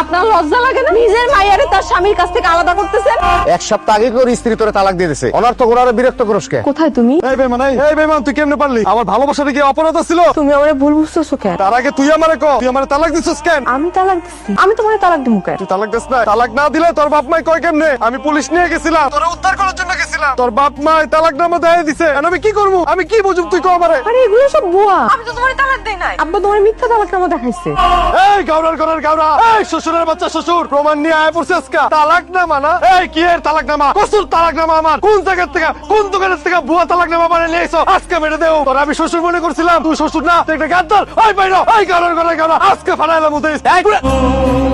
আপনার লজ্জা লাগে না? নিজের মাইয়ারে তার স্বামীর কাছ থেকে আলাদা করতেছেন? এক সপ্তাহ আগে করে স্ত্রী তোরে তালাক দিয়ে দিছে। অনার্থ বিরক্ত করস কে? কোথায় তুমি? এই বেমান এই বেমান তুই কেমনে পারলি? আমার ভালোবাসাটা কি অপরাধ ছিল তুমি আমারে ভুল কেন? তার আগে তুই আমারে ক তুই আমারে তালাক দিছিস কেন? আমি তালাক দিচ্ছি আমি তোমার তালাক দিমু কেন? তুই তালাক দিস না তালাক না দিলে তোর বাপ মাই কয় কেমনে? আমি পুলিশ নিয়ে গেছিলাম। তোর উদ্ধার করার জন্য গেছিলাম। তোর বাপ মাই তালাক নামা দেয় দিছে। আমি কি করব? আমি কি বুঝুম তুই কো আমারে? আরে এগুলো সব ভুয়া। আমি তো তোমার তালাক দেই নাই। আব্বা তোমার মিথ্যা তালাক নামা দেখাইছে। এই গাউরার ঘরের গাউরা। এই শ্বশুরের বাচ্চা শ্বশুর। প্রমাণ নিয়ে আয় পড়ছে আজকে। তালাক নামা না? এই কি এর তালাক নামা কসুর তালাক নামা আমার। কোন জায়গা থেকে? কোন দোকানের থেকে ভুয়া তালাক নামা মানে নিয়ে এসো আজকে মেরে দেও। তোর আমি শ্বশুর মনে করছিলাম তুই শ্বশুর না তুই একটা গাদ্দার ওই বাইরে এই গাউরার ঘরের গাউরা আজকে ফাড়াইলাম উদয়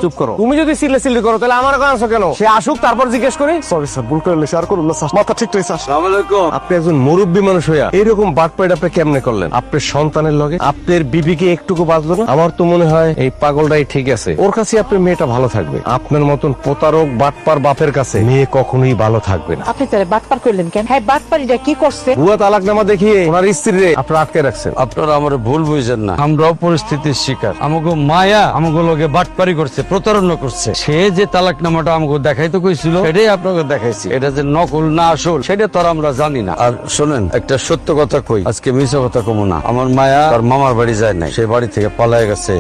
চুপ করো। তুমি যদি সিলে সিলি করো তাহলে আমার কাছে কেন? সে আসুক তারপর জিজ্ঞেস করি। সরি স্যার ভুল করে লেছি আর করুন না স্যার মাথা ঠিক রয়েছে স্যার আপনি একজন মুরব্বী মানুষ হইয়া এরকম বাটপাইট আপনি কেমনে করলেন? আপনার সন্তানের লগে আপনার বিবিকে একটুকু বাঁচলো না? আমার তো মনে হয় এই পাগলটাই ঠিক আছে। ওর কাছে আপনার মেয়েটা ভালো থাকবে। আপনার মতন প্রতারক বাটপার বাপের কাছে মেয়ে কখনোই ভালো থাকবে না। আপনি তাহলে বাটপার করলেন কেন? হ্যাঁ বাটপারিটা কি করছে? ভুয়া তালাক নামা দেখিয়ে ওনার স্ত্রীরে আপনার আটকে রাখছেন। আপনারা আমার ভুল বুঝেন না। আমরাও পরিস্থিতির শিকার। আমাকে মায়া আমাকে লোকে বাটপারি করছে প্রতারণা করছে। সে যে তালাক নামাটা আমাকে দেখাইতে কইছিল সেটাই আপনাকে দেখাইছি। এটা যে নকল না আসল সেটা তো আর আমরা জানি না। আর শোনেন একটা সত্য কথা কই আজকে মিশা কথা কমো না। আমার মায়া তার মামার বাড়ি যায় নাই সে বাড়ি থেকে পালায় গেছে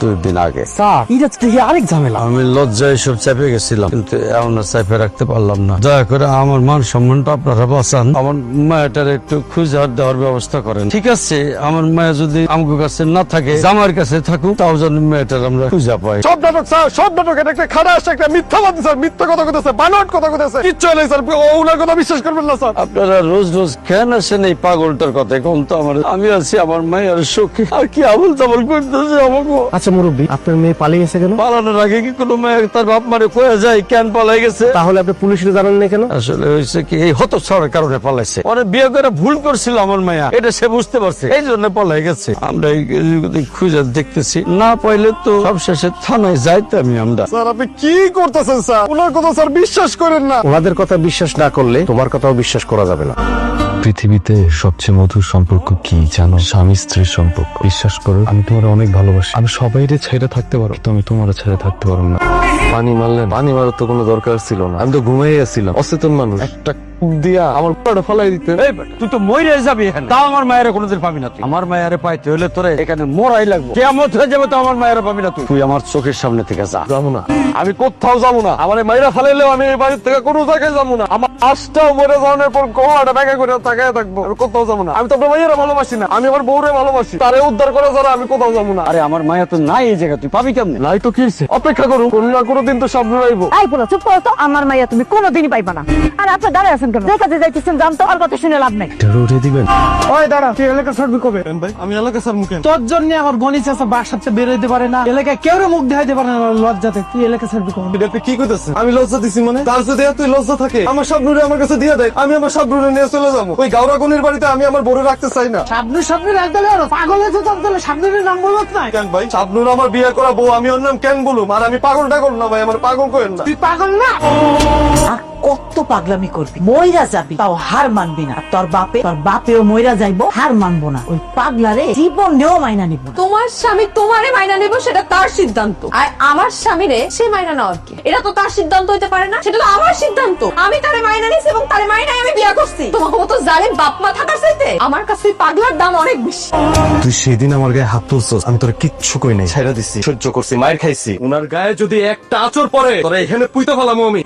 দুই দিন আগে। স্যার এটা থেকে আরেক ঝামেলা? আমি লজ্জায় সব চেপে গেছিলাম কিন্তু এমন আর চেপে রাখতে পারলাম না। দয়া করে আমার মান সম্মানটা আপনারা বাঁচান। আমার মায়াটার একটু খুঁজে হাত দেওয়ার ব্যবস্থা করেন। ঠিক আছে আমার মায়া যদি আমার কাছে না থাকে আমার কাছে থাকুক তাও যেন মেয়েটার আমরা খুঁজে পাই। সব নাটক স্যার সব নাটক এটা একটা খারাপ আসছে একটা মিথ্যাবাদী স্যার মিথ্যা কথা কইতেছে বানট কথা কইতেছে। কিচ্ছু নেই স্যার ও ওনার কথা বিশ্বাস করবেন না স্যার। আপনারা রোজ রোজ কেন আসেন এই পাগলটার কথা? কোন তো আমার আমি আছি আমার মায়ের সুখী। আর কি আবল তাবল করতেছে আমাকে? আচ্ছা মুরব্বী আপনার মেয়ে পালিয়ে গেছে কেন? পালানোর আগে কি কোনো মেয়ে তার বাপ মারে কয়ে যায় কেন পালাই গেছে? তাহলে আপনি পুলিশের জানান না কেন? আসলে হয়েছে কি এই হত ছড়ার কারণে পালাইছে। ওরে বিয়ে করে ভুল করছিল আমার মায়া এটা সে বুঝতে পারছে এই জন্য পালাই গেছে। আমরা এই খুঁজে দেখতেছি না পাইলে তো সব শেষে থানায় যাইতামই আমরা। স্যার আপনি কি করতেছেন স্যার? ওনার কথা স্যার বিশ্বাস করেন না। ওনাদের কথা বিশ্বাস না করলে তোমার কথাও বিশ্বাস করা যাবে না। পৃথিবীতে সবচেয়ে মধুর সম্পর্ক কি জানো? স্বামী, স্ত্রীর সম্পর্ক। বিশ্বাস করো, আমি তোমার অনেক ভালোবাসি। আমি সবাইরে ছেড়ে থাকতে পারো তুমি তোমার ছেড়ে থাকতে পারো না। পানি মারলেন। পানি মারার তো কোনো দরকার ছিল না। আমি তো ঘুমাই আছিলাম অচেতন মানুষ। একটা কূপ দিয়া আমার পুরোটা ফলাই দিতে এই বেটা, তুই তো মরে যাবি এখানে। তাও আমার মায়ের কোনোদিন পাবি না তুই। আমার মায়ের পাইতে হলে তোরে এখানে মরাই লাগবে। কেমন হয়ে যাবে তো আমার মায়ের পাবি না তুই। তুই আমার চোখের সামনে থেকে যা। যাব না। আমি কোথাও যাব না। আমার মাইরা ফেলাইলেও আমি এই বাড়ির থেকে কোনো জায়গায় যাব না। আমার আশটাও মরে যাওয়ার পর ব্যাগে করে তাকায় থাকব। আমি কোথাও যাব না। আমি তো আপনার মাইয়েরা ভালোবাসি না। আমি আমার বউরে ভালোবাসি। তারে উদ্ধার করে যারা আমি কোথাও যাব না। আরে আমার মায়া তো নাই এই জায়গা তুই পাবি কেমনে? নাই তো কি? অপেক্ষা করুন। কোন না কোনো দিন তো স্বপ্ন আই বলো চুপ করো তো আমার মাইয়া তুমি কোনোদিনই পাইবা না। আর আপনি দাঁড়ায় আছেন কেন? যাইতেছেন জানতো আর কথা শুনে লাভ নাই। দিবেন? ওই দাঁড়া তুই এলাকা ছাড়বি কবে? ভাই? আমি এলাকা মুখে তোর জন্য আমার গণি চাষা বাসাতে বেরোইতে পারে না। এলাকায় কেউ মুখ দেখাইতে পারে না লজ্জাতে। তুই এলাকা ছাড়বি কবে এটা তুই কি করতেছিস? আমি লজ্জা দিছি মানে? তার যদি তুই লজ্জা থাকে আমার সব নুরে আমার কাছে দিয়ে দেয় আমি আমার সব নুরে নিয়ে চলে যাব। ওই গাওরা গাউরাগুনির বাড়িতে আমি আমার বড় রাখতে চাই না। সাবনু সাবনু রাখতে পারো পাগল হয়েছে তোর তাহলে সাবনুরের নাম বলত নাই। কেন ভাই? শাবনুর আমার বিয়ে করা বউ আমি ওর নাম কেন বলুম? আর আমি পাগল টাগল না ভাই? আমার পাগল করেন না। তুই পাগল না? আর কত পাগলামি করবি? মইরা যাবি তাও হার মানবি না। তোর বাপে তোর বাপেও মইরা যাইবো হার মানবো না। ওই পাগলারে জীবন নেও মাইনা নিব না। তোমার স্বামী তোমারে মাইনা নেব সেটা তার সিদ্ধান্ত। আর আমার স্বামীরে সে মাইনা নেওয়ার কি? এটা তো তার সিদ্ধান্ত হইতে পারে না সেটা তো আমার সিদ্ধান্ত। আমি তারে মাইনা নিছি এবং তারে মাইনাই আমি বিয়ে করছি। তোমার মতো জালেম বাপ মা থাকার চাইতে আমার কাছে ওই পাগলার দাম অনেক বেশি। তুই সেদিন আমার গায়ে হাত তুলছস আমি তোর কিচ্ছু কই নাই। ছাইরা দিছি সহ্য করছি মায়ের খাইছি। উনার গায়ে যদি একটা আচর পরে। তোরা এখানে পুইতে ফেলামো আমি।